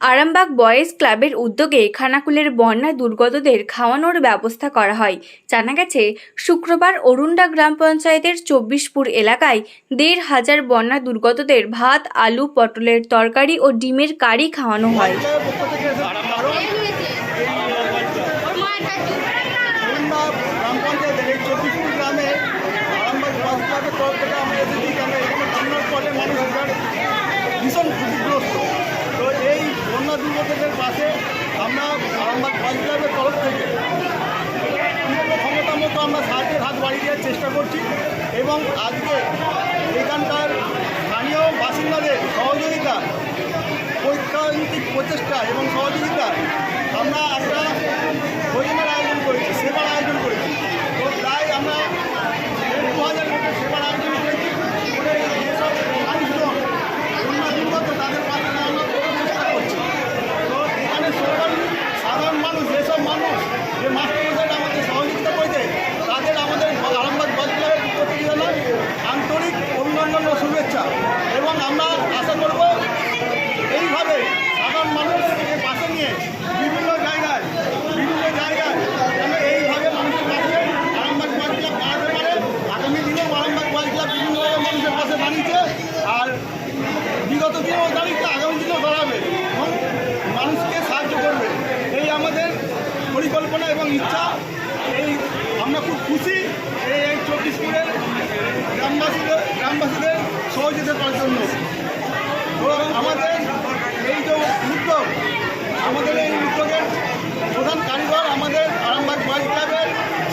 Arambagh boys ক্লাবের উদ্যোগে খানাকুলের বন্যা দুর্গতদের খাওয়ানোর ব্যবস্থা করা হয়। জানা গেছে, শুক্রবার অরুণ্ডা গ্রাম পঞ্চায়েতের চব্বিশপুর এলাকায় দেড় হাজার বন্যা দুর্গতদের ভাত, আলু, পটলের তরকারি ও ডিমের কারি খাওয়ানো হয়। বন্যা গ্রাম পঞ্চায়েতের এই চব্বিশপুর গ্রামে আরামবাগ বাস ক্লাবের তরফ থেকে আমরা এসেছি কেন এখানে বন্যার ফলে মানুষ এখানে ভীষণ ক্ষতিগ্রস্ত তো এই বন্যা দুর্গতদের পাশে আমরা আরামবাগ পঞ্চায়েতের তরফ থেকে। ক্ষমতা মতো আমরা সাহায্যের হাত বাড়িয়ে দেওয়ার চেষ্টা করছি এবং আজকে এখানকার স্থানীয় বাসিন্দাদের সহযোগিতা ঐক্যান্তিক প্রচেষ্টা এবং সহযোগিতা, আমরা একটা ভোজনের আয়োজন করেছি সেবার আয়োজন করেছি তো তাই আমরা দেড় দু হাজার লোকের সেবার আয়োজন করেছি করে যেসব মানুষজন বন্যা দুর্গত তাদের পাশে দাঁড়ানোর চেষ্টা করছি তো এখানে সকল সাধারণ মানুষ যেসব মানুষ যে মাস্টারমশাইরা আমাদের সহযোগিতা করেছে তাদের আমাদের আরামবাগ বল ক্লাবের পক্ষ থেকে জানাই আন্তরিক অভিনন্দন ও শুভেচ্ছা এবং আমরা আশা করব এইভাবে সাধারণ মানুষকে পাশে নিয়ে বিভিন্ন জায়গায় বিভিন্ন জায়গায় যেন এইভাবে মানুষের পাশে আরামবাগ বল ক্লাব দাঁড়াতে পারে। আগামী দিনেও আরামবাগ বল ক্লাব বিভিন্নভাবে মানুষের পাশে দাঁড়িয়েছে আর বিগত দিনেও দাঁড়িয়েছে আগামী দিনেও দাঁড়াবে এবং মানুষকে সাহায্য করবে। এই আমাদের পরিকল্পনা এবং ইচ্ছা, এই আমরা খুব খুশি এই এই চব্বিশপুরের গ্রামবাসীদের গ্রামবাসীদের সহযোগিতা করার জন্য তো আমাদের এই যে উদ্যোগ আমাদের এই উদ্যোগের প্রধান কারিগর আমাদের আরামবাগ বয়েজ ক্লাবের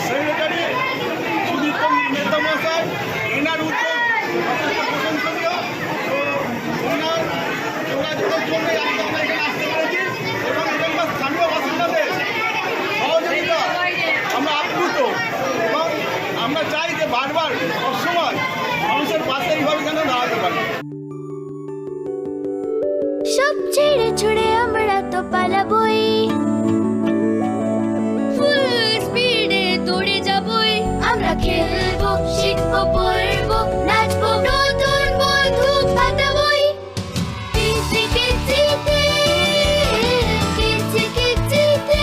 সেক্রেটারি সুদীপ্ত মেহতা মহাশয়। এনার উদ্যোগ আমরা এবং আমরা চাই যে বারবার সবসময় মানুষের পাশে সব ছেড়ে ছুড়ে আমরা তো পালাবই ফুল স্পিডে দৌড়ে যাবই। আমরা খেলব শিখব পড়ব নাচবো নতুন বন্ধু পাতাবই কিচি কিচিতে কিচি কিচিতে।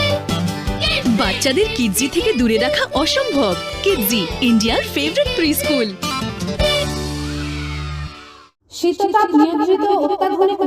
বাচ্চাদের কিডজি থেকে দূরে রাখা অসম্ভব। কিডজি ইন্ডিয়ার ফেভারিট প্রি স্কুল শীততাপ নিয়ন্ত্রিত অত্যাধুনিক